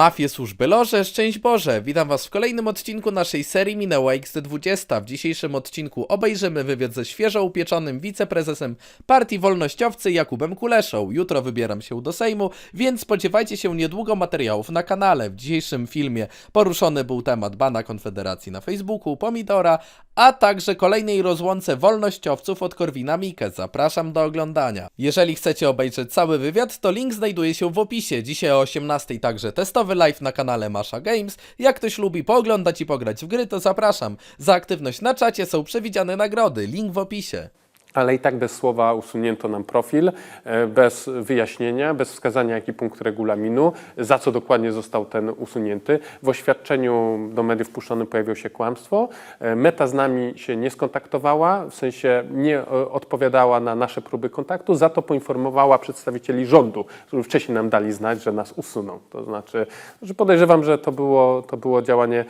Mafie służby loże, szczęść Boże! Witam Was w kolejnym odcinku naszej serii Minęła XD20. W dzisiejszym odcinku obejrzymy wywiad ze świeżo upieczonym wiceprezesem Partii Wolnościowcy Jakubem Kuleszą. Jutro wybieram się do Sejmu, więc spodziewajcie się niedługo materiałów na kanale. W dzisiejszym filmie poruszony był temat bana Konfederacji na Facebooku, Pomidora, a także kolejnej rozłące wolnościowców od Korwina Mikke. Zapraszam do oglądania. Jeżeli chcecie obejrzeć cały wywiad, to link znajduje się w opisie. Dzisiaj o 18 także testowy live na kanale Masha Games. Jak ktoś lubi pooglądać i pograć w gry, to zapraszam. Za aktywność na czacie są przewidziane nagrody. Link w opisie. Ale i tak bez słowa usunięto nam profil, e, bez wyjaśnienia, bez wskazania jaki punkt regulaminu, za co dokładnie został ten usunięty. W oświadczeniu do mediów puszczonym pojawiło się kłamstwo. E, Meta z nami się nie skontaktowała, w sensie nie e, odpowiadała na nasze próby kontaktu, za to poinformowała przedstawicieli rządu, którzy wcześniej nam dali znać, że nas usuną. To znaczy, że podejrzewam, że to było, to było działanie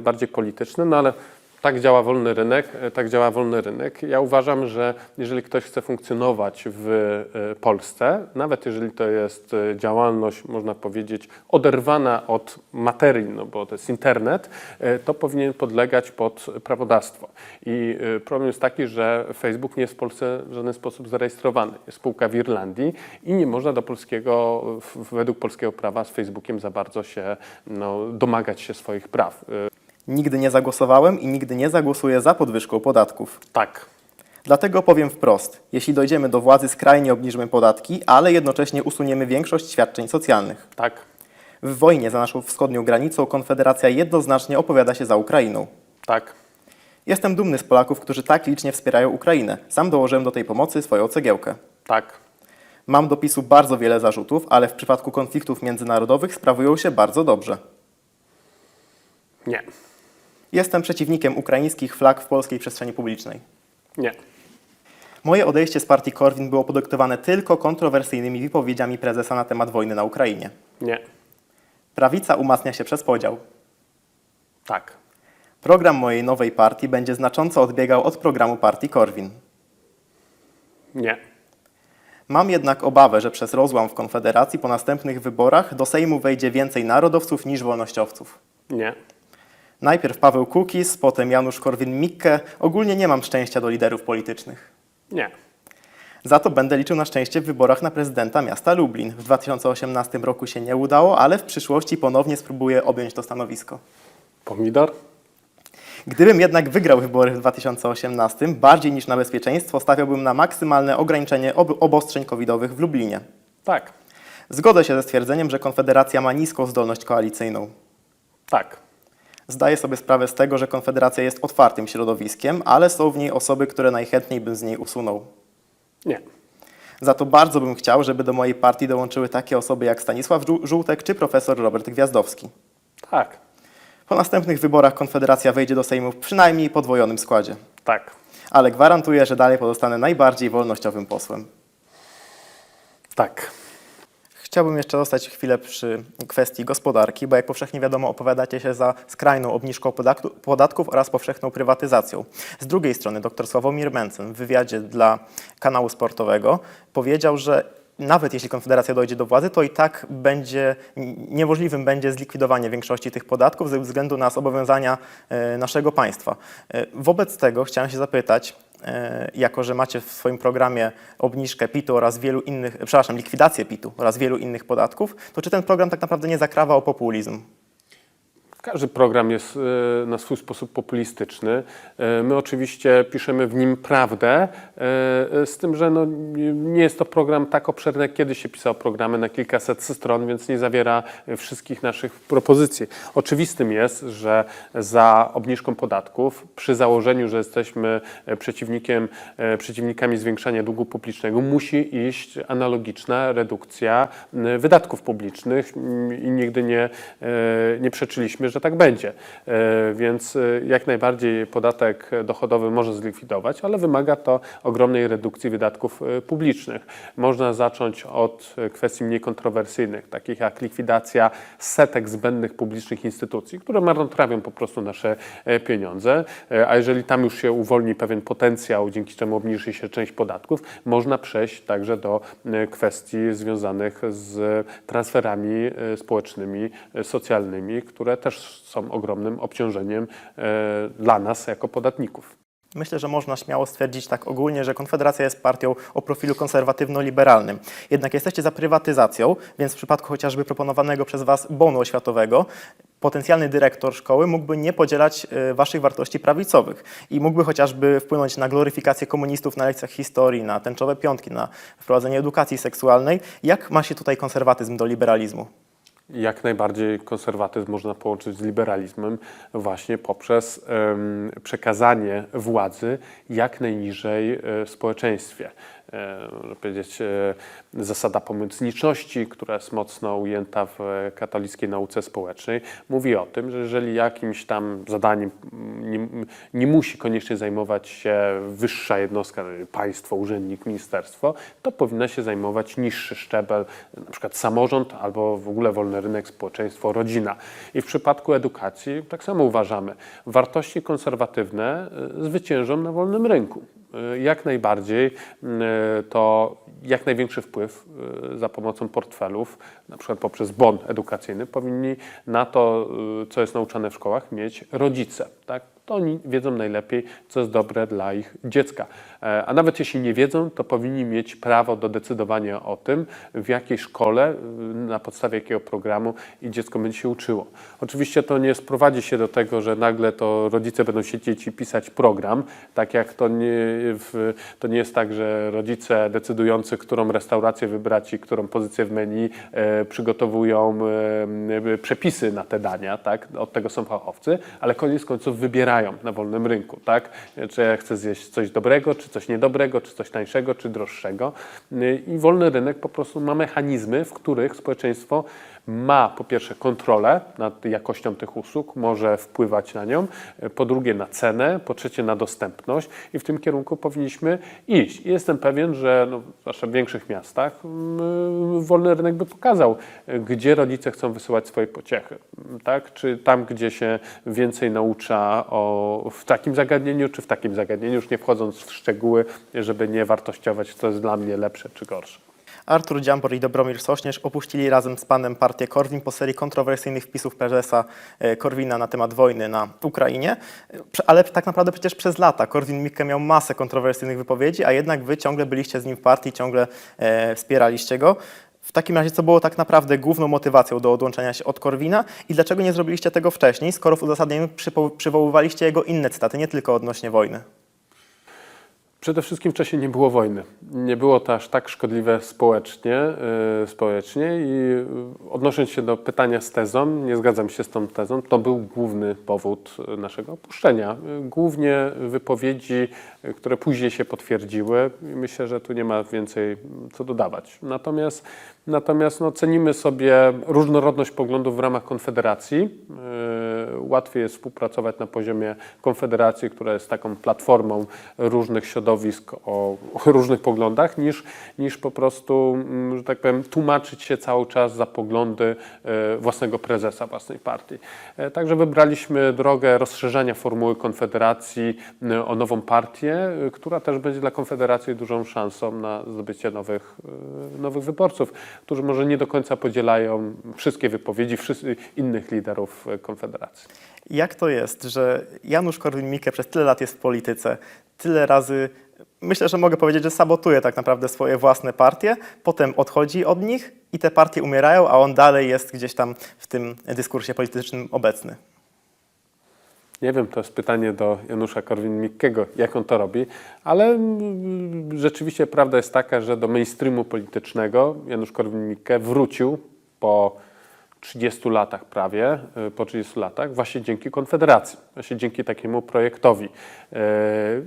bardziej polityczne, no ale tak działa wolny rynek, e, tak działa wolny rynek. Ja uważam, że jeżeli ktoś chce funkcjonować w e, Polsce, nawet jeżeli to jest e, działalność, można powiedzieć, oderwana od materii, no bo to jest internet, to powinien podlegać pod prawodawstwo. I problem jest taki, że Facebook nie jest w Polsce w żaden sposób zarejestrowany. Jest spółka w Irlandii i nie można do polskiego, według polskiego prawa z Facebookiem za bardzo się no, domagać się swoich praw. Nigdy nie zagłosowałem i nigdy nie zagłosuję za podwyżką podatków. Tak, Dlatego powiem wprost: jeśli dojdziemy do władzy, skrajnie obniżymy podatki, ale jednocześnie usuniemy większość świadczeń socjalnych. tak. W wojnie za naszą wschodnią granicą Konfederacja jednoznacznie opowiada się za Ukrainą. Tak, Jestem dumny z Polaków, którzy tak licznie wspierają Ukrainę. Sam dołożyłem do tej pomocy swoją cegiełkę. tak, Mam do PiSu bardzo wiele zarzutów, ale w przypadku konfliktów międzynarodowych sprawują się bardzo dobrze. nie, Jestem przeciwnikiem ukraińskich flag w polskiej przestrzeni publicznej. nie, Moje odejście z partii Korwin było podyktowane tylko kontrowersyjnymi wypowiedziami prezesa na temat wojny na Ukrainie. nie, Prawica umacnia się przez podział. tak, Program mojej nowej partii będzie znacząco odbiegał od programu partii Korwin. nie, Mam jednak obawę, że przez rozłam w Konfederacji po następnych wyborach do Sejmu wejdzie więcej narodowców niż wolnościowców. nie, Najpierw Paweł Kukiz, potem Janusz Korwin-Mikke. Ogólnie nie mam szczęścia do liderów politycznych. nie, Za to będę liczył na szczęście w wyborach na prezydenta miasta Lublin. W 2018 roku się nie udało, ale w przyszłości ponownie spróbuję objąć to stanowisko. pomidor, Gdybym jednak wygrał wybory w 2018, bardziej niż na bezpieczeństwo stawiałbym na maksymalne ograniczenie ob obostrzeń covidowych w Lublinie. tak, Zgodzę się ze stwierdzeniem, że Konfederacja ma niską zdolność koalicyjną. tak, Zdaję sobie sprawę z tego, że Konfederacja jest otwartym środowiskiem, ale są w niej osoby, które najchętniej bym z niej usunął. nie, Za to bardzo bym chciał, żeby do mojej partii dołączyły takie osoby jak Stanisław Żół- Żółtek czy profesor Robert Gwiazdowski. tak, Po następnych wyborach Konfederacja wejdzie do Sejmu w przynajmniej podwojonym składzie. tak, Ale gwarantuję, że dalej pozostanę najbardziej wolnościowym posłem. tak, Chciałbym jeszcze zostać chwilę przy kwestii gospodarki, bo jak powszechnie wiadomo, opowiadacie się za skrajną obniżką podatków oraz powszechną prywatyzacją. Z drugiej strony dr Sławomir Mencen w wywiadzie dla kanału sportowego powiedział, że nawet jeśli Konfederacja dojdzie do władzy, to i tak będzie niemożliwym będzie zlikwidowanie większości tych podatków ze względu na zobowiązania e, naszego państwa. E, Wobec tego chciałem się zapytać, e, jako że macie w swoim programie obniżkę PIT-u oraz wielu innych, przepraszam, likwidację PIT-u oraz wielu innych podatków, to czy ten program tak naprawdę nie zakrawa o populizm? Każdy program jest e, na swój sposób populistyczny. E, My oczywiście piszemy w nim prawdę, e, z tym, że no, nie jest to program tak obszerny, jak kiedyś się pisało programy na kilkaset stron, więc nie zawiera wszystkich naszych propozycji. Oczywistym jest, że za obniżką podatków, przy założeniu, że jesteśmy przeciwnikiem, przeciwnikami zwiększania długu publicznego, musi iść analogiczna redukcja wydatków publicznych i nigdy nie, nie przeczyliśmy, że tak będzie. E, Więc e, jak najbardziej podatek dochodowy może zlikwidować, ale wymaga to ogromnej redukcji wydatków e, publicznych. Można zacząć od kwestii mniej kontrowersyjnych, takich jak likwidacja setek zbędnych publicznych instytucji, które marnotrawią po prostu nasze pieniądze, a jeżeli tam już się uwolni pewien potencjał, dzięki czemu obniży się część podatków, można przejść także do kwestii związanych z transferami społecznymi, socjalnymi, które też są ogromnym obciążeniem e, dla nas jako podatników. Myślę, że można śmiało stwierdzić tak ogólnie, że Konfederacja jest partią o profilu konserwatywno-liberalnym. Jednak jesteście za prywatyzacją, więc w przypadku chociażby proponowanego przez Was bonu oświatowego, potencjalny dyrektor szkoły mógłby nie podzielać e, Waszych wartości prawicowych i mógłby chociażby wpłynąć na gloryfikację komunistów na lekcjach historii, na tęczowe piątki, na wprowadzenie edukacji seksualnej. Jak ma się tutaj konserwatyzm do liberalizmu? Jak najbardziej konserwatyzm można połączyć z liberalizmem właśnie poprzez przekazanie władzy jak najniżej e, w społeczeństwie. E, można powiedzieć, e, zasada pomocniczności, która jest mocno ujęta w e, katolickiej nauce społecznej, mówi o tym, że jeżeli jakimś tam zadaniem nie, nie musi koniecznie zajmować się wyższa jednostka, państwo, urzędnik, ministerstwo, to powinna się zajmować niższy szczebel, na przykład samorząd albo w ogóle wolny rynek, społeczeństwo, rodzina. I w przypadku edukacji tak samo uważamy. Wartości konserwatywne y, zwyciężą na wolnym rynku. Y, Jak najbardziej y, to jak największy wpływ y, za pomocą portfelów, na przykład poprzez bon edukacyjny, powinni na to, co jest nauczane w szkołach, mieć rodzice. Tak? To oni wiedzą najlepiej, co jest dobre dla ich dziecka. E, A nawet jeśli nie wiedzą, to powinni mieć prawo do decydowania o tym, w jakiej szkole, y, na podstawie jakiego programu i dziecko będzie się uczyło. Oczywiście to nie sprowadzi się do tego, że nagle to rodzice będą siedzieć i pisać program, tak jak to nie, w, to nie jest tak, że rodzice decydujący, którą restaurację wybrać i którą pozycję w menu e, przygotowują e, przepisy na te dania, tak? Od tego są fachowcy, ale koniec końców wybierają na wolnym rynku, tak? Czy ja chcę zjeść coś dobrego, czy coś niedobrego, czy coś tańszego, czy droższego. I wolny rynek po prostu ma mechanizmy, w których społeczeństwo ma po pierwsze kontrolę nad jakością tych usług, może wpływać na nią, y, po drugie na cenę, po trzecie na dostępność i w tym kierunku powinniśmy iść. I jestem pewien, że no, zwłaszcza w większych miastach wolny rynek by pokazał, y, gdzie rodzice chcą wysyłać swoje pociechy. Tak? Czy tam, gdzie się więcej naucza o, w takim zagadnieniu, czy w takim zagadnieniu, już nie wchodząc w szczegóły, żeby nie wartościować, co jest dla mnie lepsze czy gorsze. Artur Dziambor i Dobromir Sośnierz opuścili razem z panem partię Korwin po serii kontrowersyjnych wpisów prezesa e, Korwina na temat wojny na Ukrainie. E, Ale tak naprawdę przecież przez lata Korwin-Mikke miał masę kontrowersyjnych wypowiedzi, a jednak wy ciągle byliście z nim w partii, ciągle e, wspieraliście go. W takim razie, co było tak naprawdę główną motywacją do odłączenia się od Korwina i dlaczego nie zrobiliście tego wcześniej, skoro w uzasadnieniu przywoływaliście jego inne cytaty, nie tylko odnośnie wojny? Przede wszystkim wcześniej nie było wojny. Nie było to aż tak szkodliwe społecznie, yy, społecznie i yy, odnosząc się do pytania z tezą, nie zgadzam się z tą tezą, to był główny powód yy, naszego opuszczenia. Yy, Głównie wypowiedzi, które później się potwierdziły myślę, że tu nie ma więcej co dodawać. Natomiast, natomiast no, cenimy sobie różnorodność poglądów w ramach Konfederacji. Yy, Łatwiej jest współpracować na poziomie Konfederacji, która jest taką platformą różnych środowisk o różnych poglądach, niż, niż po prostu, mm, że tak powiem, tłumaczyć się cały czas za poglądy e, własnego prezesa własnej partii. E, Także wybraliśmy drogę rozszerzenia formuły Konfederacji m, o nową partię, e, która też będzie dla Konfederacji dużą szansą na zdobycie nowych, e, nowych wyborców, którzy może nie do końca podzielają wszystkie wypowiedzi innych liderów e, Jak to jest, że Janusz Korwin-Mikke przez tyle lat jest w polityce, tyle razy, myślę, że mogę powiedzieć, że sabotuje tak naprawdę swoje własne partie, potem odchodzi od nich i te partie umierają, a on dalej jest gdzieś tam w tym dyskursie politycznym obecny. Nie wiem, to jest pytanie do Janusza Korwin-Mikkego, jak on to robi, ale mm, rzeczywiście prawda jest taka, że do mainstreamu politycznego Janusz Korwin-Mikke wrócił po 30 latach prawie, y, po 30 latach, właśnie dzięki Konfederacji, właśnie dzięki takiemu projektowi. Y,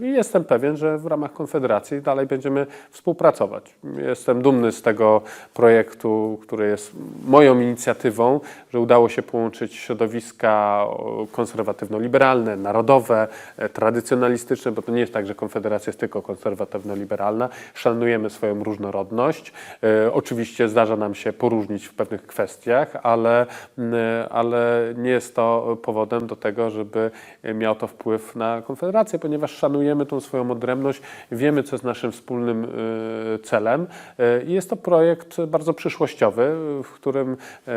I jestem pewien, że w ramach Konfederacji dalej będziemy współpracować. Jestem dumny z tego projektu, który jest moją inicjatywą, że udało się połączyć środowiska konserwatywno-liberalne, narodowe, e, tradycjonalistyczne, bo to nie jest tak, że Konfederacja jest tylko konserwatywno-liberalna. Szanujemy swoją różnorodność. E, Oczywiście zdarza nam się poróżnić w pewnych kwestiach, ale, m, ale nie jest to powodem do tego, żeby miał to wpływ na Konfederację, ponieważ szanujemy tą swoją odrębność, wiemy, co jest naszym wspólnym e, celem e, i jest to projekt bardzo przyszłościowy, w którym e,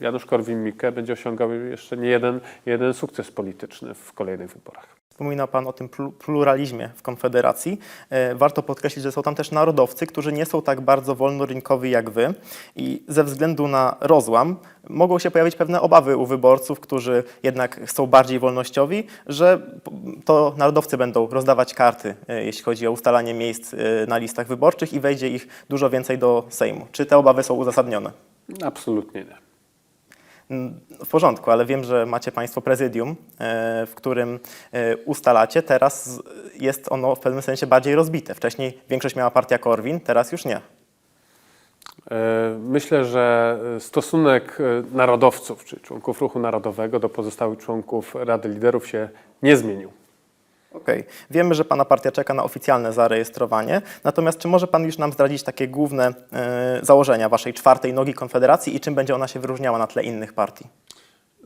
Janusz Korwin-Mikke będzie osiągał jeszcze nie jeden, jeden sukces polityczny w kolejnych wyborach. Wspominał Pan o tym plu- pluralizmie w Konfederacji. E, Warto podkreślić, że są tam też narodowcy, którzy nie są tak bardzo wolnorynkowi jak Wy i ze względu na rozłam mogą się pojawić pewne obawy u wyborców, którzy jednak są bardziej wolnościowi, że to narodowcy będą rozdawać karty, e, jeśli chodzi o ustalanie miejsc e, na listach wyborczych i wejdzie ich dużo więcej do Sejmu. Czy te obawy są uzasadnione? Absolutnie nie. Mm, W porządku, ale wiem, że macie Państwo prezydium, e, w którym e, ustalacie. Teraz jest ono w pewnym sensie bardziej rozbite. Wcześniej większość miała partia Korwin, teraz już nie. E, Myślę, że stosunek narodowców, czy członków ruchu narodowego do pozostałych członków Rady Liderów się nie zmienił. Okej. Wiemy, że Pana partia czeka na oficjalne zarejestrowanie. Natomiast czy może Pan już nam zdradzić takie główne e, założenia Waszej czwartej nogi Konfederacji i czym będzie ona się wyróżniała na tle innych partii?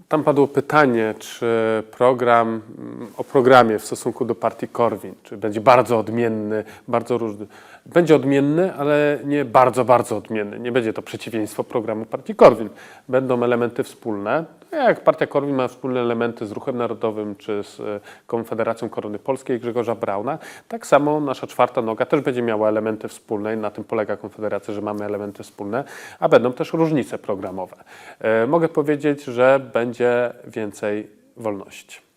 Tam padło pytanie, czy program, mm, o programie w stosunku do partii Korwin, czy będzie bardzo odmienny, bardzo różny. Będzie odmienny, ale nie bardzo, bardzo odmienny. Nie będzie to przeciwieństwo programu partii Korwin. Będą elementy wspólne. Jak partia Korwin ma wspólne elementy z Ruchem Narodowym, czy z e, Konfederacją Korony Polskiej Grzegorza Brauna, tak samo nasza czwarta noga też będzie miała elementy wspólne i na tym polega Konfederacja, że mamy elementy wspólne, a będą też różnice programowe. E, Mogę powiedzieć, że będzie więcej wolności.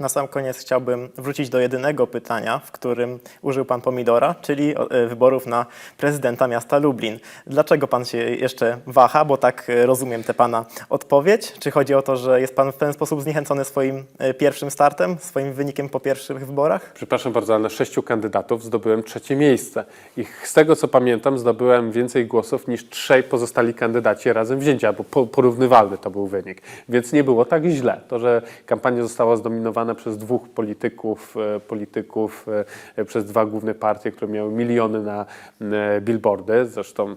Na sam koniec chciałbym wrócić do jedynego pytania, w którym użył Pan pomidora, czyli e, wyborów na prezydenta miasta Lublin. Dlaczego Pan się jeszcze waha? Bo tak e, rozumiem tę Pana odpowiedź. Czy chodzi o to, że jest Pan w ten sposób zniechęcony swoim e, pierwszym startem, swoim wynikiem po pierwszych wyborach? Przepraszam bardzo, ale sześciu kandydatów zdobyłem trzecie miejsce. I z tego co pamiętam, zdobyłem więcej głosów niż trzej pozostali kandydaci razem wzięci, albo po- porównywalny to był wynik. Więc nie było tak źle. To, że kampania została zdominowana przez dwóch polityków, e, polityków e, przez dwa główne partie, które miały miliony na e, billboardy. Zresztą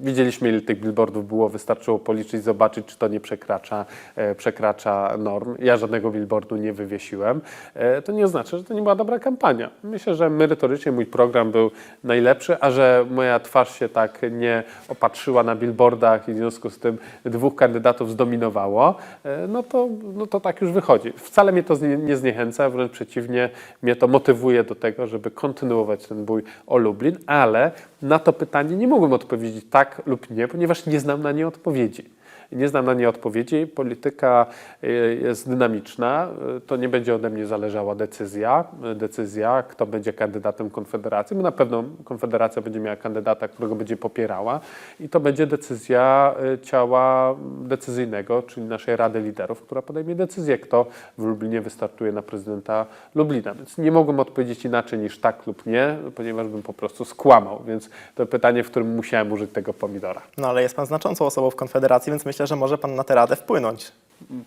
Widzieliśmy, ile tych billboardów było, wystarczyło policzyć, zobaczyć, czy to nie przekracza, e, przekracza norm. Ja żadnego billboardu nie wywiesiłem. E, to nie oznacza, że to nie była dobra kampania. Myślę, że merytorycznie mój program był najlepszy, a że moja twarz się tak nie opatrzyła na billboardach i w związku z tym dwóch kandydatów zdominowało, e, no to, no to tak już wychodzi. Wcale mnie to nie zniechęca, wręcz przeciwnie, mnie to motywuje do tego, żeby kontynuować ten bój o Lublin, ale na to pytanie nie mogłem odpowiedzieć tak lub nie, ponieważ nie znam na nie odpowiedzi. Nie znam na nie odpowiedzi. Polityka y, jest dynamiczna. Y, To nie będzie ode mnie zależała decyzja, y, decyzja, kto będzie kandydatem Konfederacji, bo na pewno Konfederacja będzie miała kandydata, którego będzie popierała i to będzie decyzja ciała decyzyjnego, czyli naszej Rady Liderów, która podejmie decyzję, kto w Lublinie wystartuje na prezydenta Lublina. Więc nie mogłem odpowiedzieć inaczej niż tak lub nie, ponieważ bym po prostu skłamał. Więc to pytanie, w którym musiałem użyć tego pomidora. No ale jest Pan znaczącą osobą w Konfederacji, więc myślę, że może Pan na tę radę wpłynąć.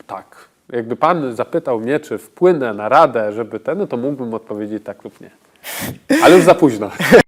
Tak. Jakby pan zapytał mnie, czy wpłynę na radę, żeby ten, no to mógłbym odpowiedzieć tak lub nie. Ale już za późno.